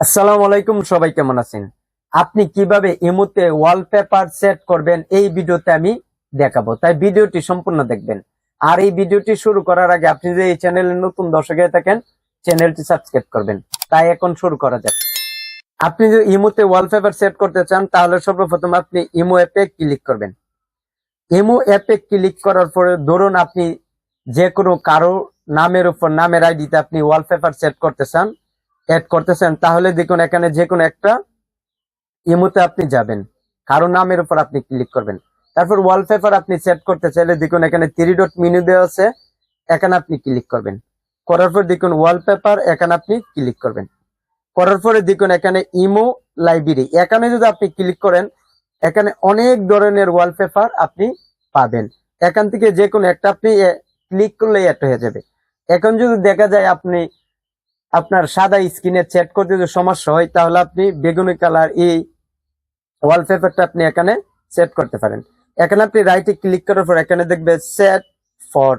আসসালামু আলাইকুম, সবাই কেমন আছেন? আপনি কীভাবে ইমোতে ওয়ালপেপার সেট করবেন? এই ভিডিওতে আমি দেখাবো। তাই ভিডিওটি সম্পূর্ণ দেখবেন। আর এই ভিডিওটি শুরু করার আগে আপনি যদি এই চ্যানেলে নতুন দর্শক হয়ে থাকেন, চ্যানেলটি সাবস্ক্রাইব করবেন। তাই এখন শুরু করা যাক। আপনি যদি ইমোতে ওয়ালপেপার সেট করতে চান, তাহলে সর্বপ্রথম আপনি ইমো অ্যাপে ক্লিক করবেন। ইমো অ্যাপে ক্লিক করার পরে ধরুন আপনি যে কোনো কারও নামের উপর, নামের আইডিতে আপনি ওয়ালপেপার সেট করতে চান অ্যাড করতেছেন, তাহলে দেখুন এখানে যে কোনো একটা ইমোতে আপনি যাবেন। কারও নামের উপর আপনি ক্লিক করবেন। তারপর ওয়ালপেপার আপনি সেট করতে চাইলে দেখুন এখানে থ্রি ডট মেনু দেওয়া আছে, এখানে আপনি ক্লিক করবেন। করার পর দেখুন ওয়ালপেপার এখানে আপনি ক্লিক করবেন। করার পরে দেখুন এখানে ইমো লাইব্রেরি এখানে যদি আপনি ক্লিক করেন, এখানে অনেক ধরনের ওয়ালপেপার আপনি পাবেন। এখান থেকে যে কোনো একটা আপনি ক্লিক করলেই একটা হয়ে যাবে। এখন যদি দেখা যায় আপনি আপনার সাদা স্ক্রিনে সেট করতে যদি সমস্যা হয়, তাহলে আপনি বেগুনি কালার এই ওয়ালপেপারটা আপনি এখানে সেট করতে পারেন। এখানে আপনি রাইটে ক্লিক করার পর এখানে দেখবে সেট ফর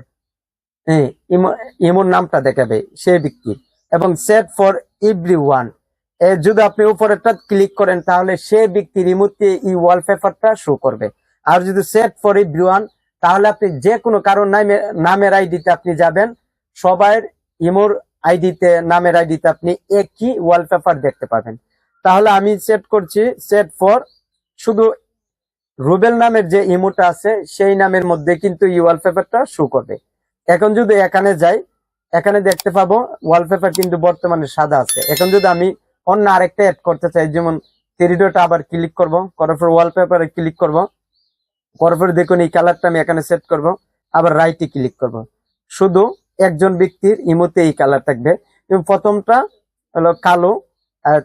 ইমোর নামটা দেখাবে সেই ব্যক্তি। এবং সেট ফর এভরি ওয়ান যদি আপনি উপরেরটা ক্লিক করেন, তাহলে সে ব্যক্তির ইমোতে এই ওয়ালপেপারটা শো করবে। আর যদি সেট ফর এভরি ওয়ান তাহলে আপনি যে কোনো কারও নামে নামের আইডিতে আপনি যাবেন। সবার ইমোর আইডিতে, নামের আইডিতে আপনি একই ওয়ালপেপার দেখতে পাবেন। তাহলে আমি সেট করছি সেট ফর শুধু রুবেল নামের যে ইমোটা আছে, সেই নামের মধ্যে কিন্তু এই ওয়ালপেপারটা শো করবে। এখন যদি এখানে যাই, এখানে দেখতে পাবো ওয়ালপেপার কিন্তু বর্তমানে সাদা আছে। এখন যদি আমি অন্য আরেকটা অ্যাড করতে চাই, যেমন থ্রিডোটা আবার ক্লিক করব, করার পর ওয়ালপেপারে ক্লিক করব, করার পর দেখুন এই কালারটা আমি এখানে সেট করব, আবার রাইটে ক্লিক করব। শুধু একজন ব্যক্তির ইমোতে এই কালার থাকবে। এবং প্রথমটা হলো কালো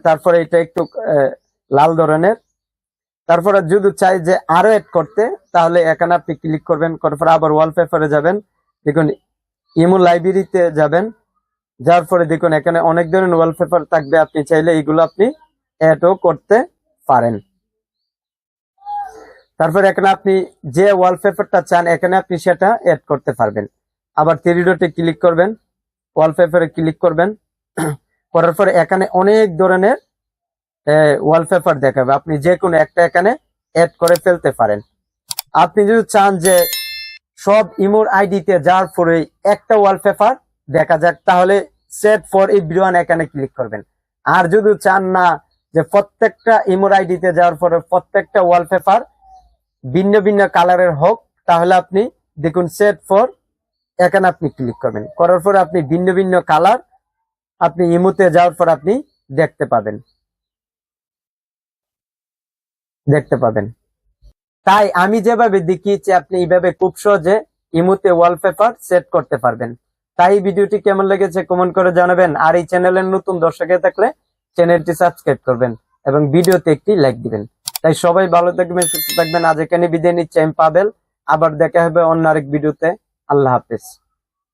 তারপরে এটা একটু লাল ধরনের। তারপরে যদি চাই যে আরও এড করতে, তাহলে এখানে আপনি ক্লিক করবেন, করার পর আবার ওয়ালপেপারে যাবেন। দেখুন, ইমো লাইব্রেরিতে যাবেন। যার পরে দেখুন, এখানে অনেক ধরনের ওয়ালপেপার থাকবে। আপনি চাইলে এগুলো আপনি অ্যাডও করতে পারেন। তারপর এখানে আপনি যে ওয়ালপেপারটা চান, এখানে আপনি সেটা অ্যাড করতে পারবেন। আবার ডটে ক্লিক করবেন ওয়ালপেপারে ক্লিক করবেন। করার পরে এখানে অনেক ধরনের ওয়ালপেপার দেখাবে। আপনি যে কোনো একটা এখানে অ্যাড করে ফেলতে পারেন। আপনি যদি চান যে সব ইমোর আইডিতে যাওয়ার পরে একটা ওয়ালপেপার দেখা যাক, তাহলে সেট ফর এভরিওয়ান এখানে ক্লিক করবেন। আর যদি চান না যে প্রত্যেকটা ইমোর আইডিতে যাওয়ার পরে প্রত্যেকটা ওয়ালপেপার ভিন্ন ভিন্ন কালারের হোক, তাহলে আপনি দেখুন সেট ফর এখানে আপনি ক্লিক করবেন। করার পর আপনি ভিন্ন ভিন্ন কালার আপনি ইমোতে যাওয়ার পর আপনি দেখতে পাবেন। দেখতে পাবেন। তাই আমি যেভাবে দেখিয়েছি, আপনি এইভাবে খুব সহজে ইমোতে ওয়ালপেপার সেট করতে পারবেন। তাই ভিডিওটি কেমন লেগেছে কমেন্ট করে জানাবেন। আর এই চ্যানেলের নতুন দর্শকে থাকলে চ্যানেলটি সাবস্ক্রাইব করবেন এবং ভিডিওতে একটি লাইক দিবেন। তাই সবাই ভালো থাকবেন, সুস্থ থাকবেন। আজ এখানে বিদায় নিচ্ছে, আমি পাবেল। আবার দেখা হবে অন্য আরেক ভিডিওতে। আল্লাহ হাফেজ।